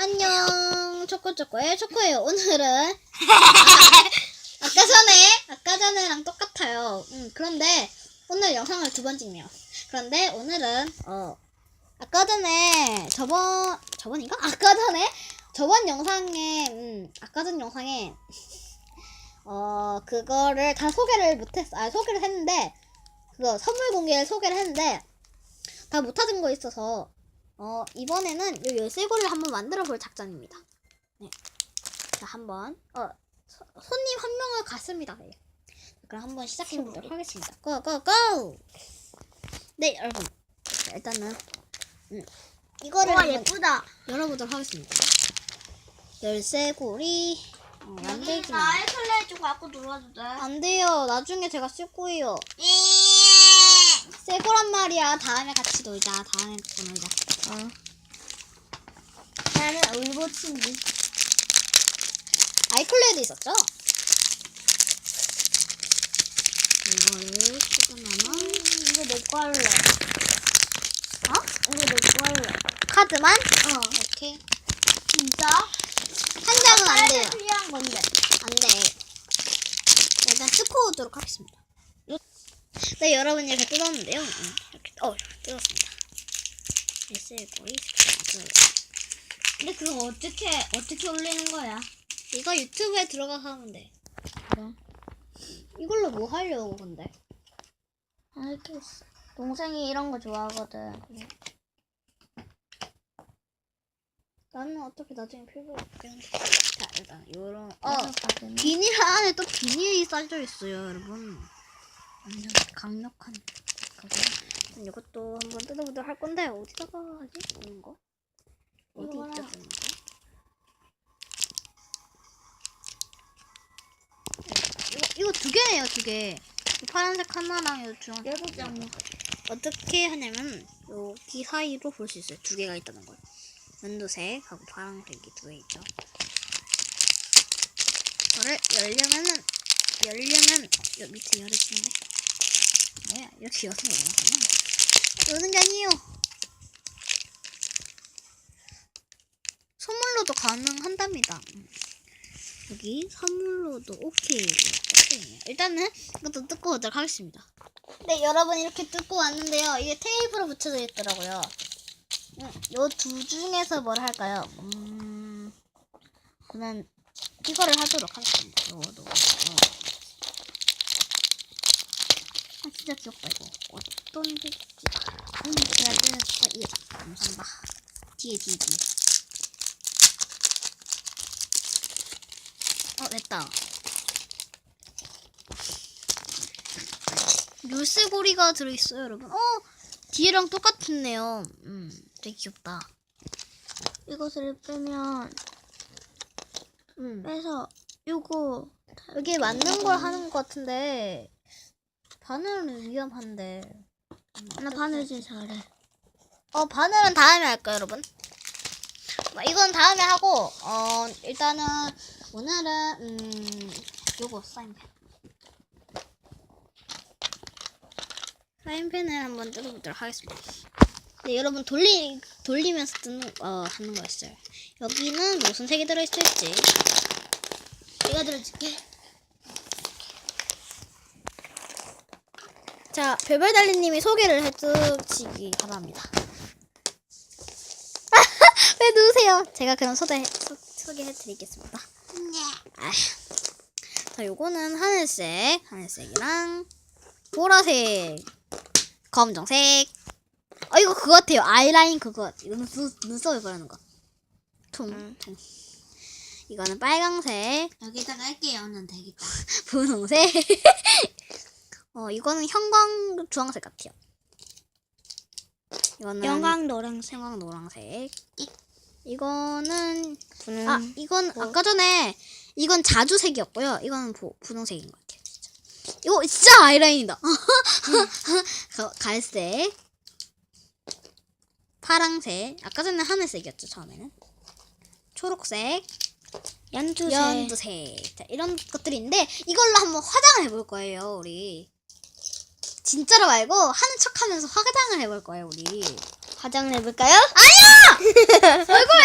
안녕. 초코초코의 초코예요. 오늘은 아까 전에 아까 전에랑 똑같아요. 음, 그런데 오늘 영상을 두번 찍네요 그런데 오늘은 어 아까 전에 저번 저번인가? 아까 전에 저번 영상에 음 아까 전 영상에 어 그거를 다 소개를 못했어 아 소개를 했는데 그거 선물 공개를 소개를 했는데 다 못하던 거 있어서 어, 이번에는 요 열쇠고리를 한번 만들어 볼 작전입니다. 네. 자, 한번, 어, 소- 손님 한 명을 갔습니다. 네. 그럼 한번 시작해 보도록 하겠습니다. 고, 고, 고! 네, 여러분. 자, 일단은, 음, 이거를 와 예쁘다. 열어보도록 하겠습니다. 열쇠고리, 어, 만들기. 여기 나 아이클레 좀 갖고 놀아도 돼? 안 돼요. 나중에 제가 쓸 거예요. 예. 새 거란 말이야. 다음에 같이 놀자. 다음에 또 놀자. 어. 나는 울보친지. 아이클레도 있었죠? 이거를 뜯어내면 이거 내 거 할래. 어? 이거 내 거 할래. 카드만? 어. 이렇게 진짜? 한 장은 안 돼요. 필요한 건데. 안 돼. 자, 일단 뜯고 오도록 하겠습니다. 네, 여러분 이렇게 뜯었는데요. 응, 이렇게 어 뜯었습니다. SL고리 근데 그거 어떻게 어떻게 올리는 거야? 이거 유튜브에 들어가서 하면 돼. 그래. 이걸로 뭐 하려고 근데? 알겠어. 동생이 이런 거 좋아하거든. 나는 어차피 나중에 필요 없겠는데. 자, 일단 요런 어. 비닐 안에 또 비닐이 싸져 있어요, 여러분. 완전 강력한. 그럼 이것도 한번 뜯어보도록 할 건데 어디다가 하지? 이런 거? 어디. 있죠, 이런 거? 이거 이거 두 개네요, 두 개. 이 파란색 하나랑 이 주황색 여섯 장. 어떻게 하냐면 여기 사이로 볼 수 있어요. 두 개가 있다는 걸. 연두색하고 파란색이 두 개 있죠. 이거를 열려면은 열려면 여 밑에 열어주는데 여서 열어주면 여는 게 아니에요. 선물로도 가능한답니다. 음. 여기 선물로도 오케이. 오케이네요. 일단은 이것도 뜯고 오도록 하겠습니다. 네, 여러분 이렇게 뜯고 왔는데요. 이게 테이프로 붙여져 있더라고요. 요두 중에서 뭘 할까요? 음, 저는 이거를 하도록 하겠습니다. 요거도. 어. 아, 진짜 귀엽다, 이거. 어떤 게 있지? 음, 제가 뜯었어. 예, 감사합니다. 뒤에, 뒤에, 뒤에. 어, 됐다. 열쇠고리가 들어있어요, 여러분. 어, 뒤에랑 똑같네요. 음, 되게 귀엽다. 이것을 빼면 음, 빼서 요거 여기 맞는 걸 하는 것 같은데 바늘은 위험한데. 음, 나 바느질 잘해. 어, 바늘은 다음에 할까요, 여러분? 뭐, 이건 다음에 하고, 어, 일단은 오늘은 음, 요거 사인펜. 사인펜을 한번 뜯어보도록 하겠습니다. 네, 여러분 돌리 돌리면서 뜨는 어 하는 거 있어요. 여기는 무슨 색이 들어있을지. 내가 들어줄게. 자, 별별달리님이 소개를 해주시기 바랍니다. 왜 누우세요? 제가 그럼 소개, 소, 소개해드리겠습니다. 아, 자, 요거는 하늘색, 하늘색이랑 보라색, 검정색. 어, 이거 그거 같아요. 아이라인 그거. 이거 눈, 눈썹에 바르는 거. tum, tum. 이거는 빨강색, 여기다가 할게 연은 되겠다. 분홍색. 어, 이거는 형광 주황색 같아요. 이거는 영광 노랑색. 형광 노란색. 이거는 분홍. 아, 이건 아까 전에 이건 자주색이었고요. 이거는 보, 분홍색인 것 같아요. 진짜. 이거 진짜 아이라인이다. 가- 갈색, 파랑색. 아까 전에 하늘색이었죠 처음에는. 초록색, 연두색. 연두색. 자, 이런 것들이 있는데 이걸로 한번 화장을 해볼 거예요, 우리. 진짜로 말고 하는 척하면서 화장을 해볼 거예요, 우리. 화장을 해볼까요? 얼굴에